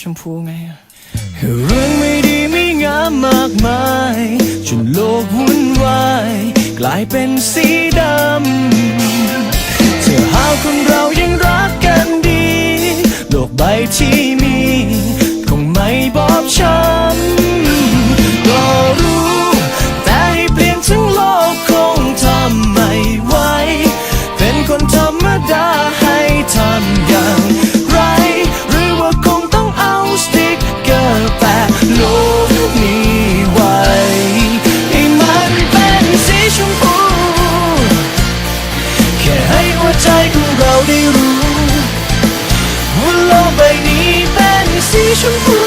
ชมพูไงเรื่องไม่ดีไม่งามมากมาย จนโลกวุ่นวาย กลายเป็นสีดำเธอหาคนเรายังรักกันดี โลกใบที่ passion for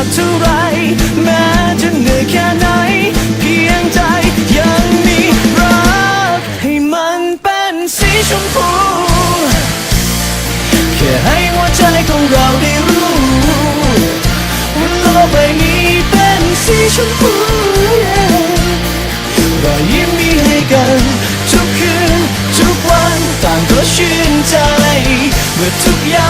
ากเท่าไรแม้จะเหนื่อยแค่ไหน เพียงใจยังมีรัก ให้มันเป็นสีชมพูแค่ให้หัวใจของเราได้รู้ว่าโลกใบนี้เป็นสีชมพูรอยยิ้มมีให้กันทุกคืน ทุกวันต่างก็ชื่นใจเมื่อทุกอย่าง